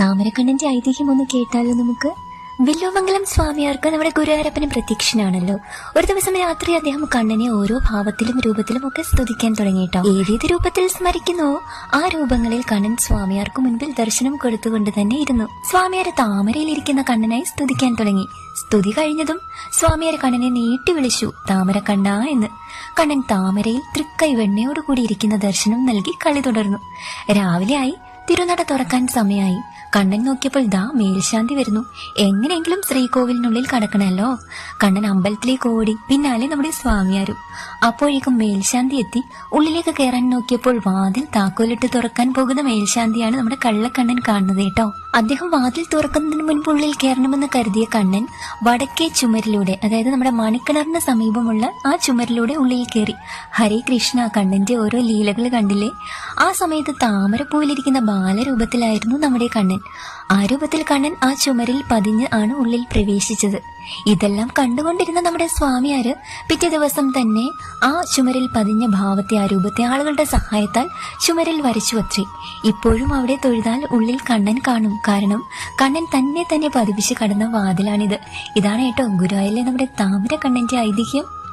താമരക്കണ്ണന്റെ ഐതിഹ്യം ഒന്ന് കേട്ടാലോ നമുക്ക്? വില്ലുമംഗലം സ്വാമിയാർക്ക് നമ്മുടെ ഗുരുവായൂരപ്പനും പ്രത്യക്ഷനാണല്ലോ. ഒരു ദിവസം രാത്രി അദ്ദേഹം കണ്ണനെ ഓരോ ഭാവത്തിലും രൂപത്തിലും ഒക്കെ സ്തുതിക്കാൻ തുടങ്ങിയിട്ടോ. ഏതേത് രൂപത്തിൽ സ്മരിക്കുന്നു? ആ രൂപങ്ങളിൽ കണ്ണൻ സ്വാമിയാർക്ക് മുൻപിൽ ദർശനം കൊടുത്തുകൊണ്ട് തന്നെ ഇരുന്നു. സ്വാമിയാർ താമരയിലിരിക്കുന്ന കണ്ണനായി സ്തുതിക്കാൻ തുടങ്ങി. സ്തുതി കഴിഞ്ഞതും സ്വാമിയാർ കണ്ണനെ നീട്ടി വിളിച്ചു താമര കണ്ണ എന്ന്. കണ്ണൻ താമരയിൽ തൃക്കൈ വെണ്ണയോടുകൂടി ഇരിക്കുന്ന ദർശനം നൽകി കളി തുടർന്നു. രാവിലെയായി തിരുനട തുറക്കാൻ സമയമായി കണ്ണൻ നോക്കിയപ്പോൾ ദാ മേൽശാന്തി വരുന്നു. എങ്ങനെയെങ്കിലും ശ്രീകോവിലിനുള്ളിൽ കടക്കണല്ലോ. കണ്ണൻ അമ്പലത്തിലേക്ക് ഓടി പിന്നാലെ നമ്മുടെ സ്വാമിയാരും. അപ്പോഴേക്കും മേൽശാന്തി എത്തി. ഉള്ളിലേക്ക് കയറാൻ നോക്കിയപ്പോൾ വാതിൽ താക്കോലിട്ട് തുറക്കാൻ പോകുന്ന മേൽശാന്തിയാണ് നമ്മുടെ കള്ളക്കണ്ണൻ കാണുന്നത് കേട്ടോ. അദ്ദേഹം വാതിൽ തുറക്കുന്നതിന് മുൻപുള്ളിൽ കയറണമെന്ന് കരുതിയ കണ്ണൻ വടക്കേ ചുമരിലൂടെ അതായത് നമ്മുടെ മണിക്കിണറിന് സമീപമുള്ള ആ ചുമരിലൂടെ ഉള്ളിൽ കയറി. ഹരേ കൃഷ്ണ കണ്ണന്റെ ഓരോ ലീലകൾ കണ്ടില്ലേ? ആ സമയത്ത് താമരപ്പൂവിലിരിക്കുന്ന ബാലരൂപത്തിലായിരുന്നു നമ്മുടെ കണ്ണൻ. ആ രൂപത്തിൽ കണ്ണൻ ആ ചുമരിൽ പതിഞ്ഞ് ആണ് ഉള്ളിൽ പ്രവേശിച്ചത്. ഇതെല്ലാം കണ്ടുകൊണ്ടിരുന്ന നമ്മുടെ സ്വാമിയാര് പിറ്റേ ദിവസം തന്നെ ആ ചുമരിൽ പതിഞ്ഞ ഭാവത്തെ ആ രൂപത്തെ ആളുകളുടെ സഹായത്താൽ ചുമരിൽ വരച്ചു അത്രേ ഇപ്പോഴും അവിടെ തൊഴുതാൽ ഉള്ളിൽ കണ്ണൻ കാണും. കാരണം കണ്ണൻ തന്നെ തന്നെ പതിപ്പിച്ച് കടന്ന വാതിലാണിത്. ഇതാണ് കേട്ടോ ഗുരുവായൂരിലെ നമ്മുടെ താമര കണ്ണന്റെ ഐതിഹ്യം.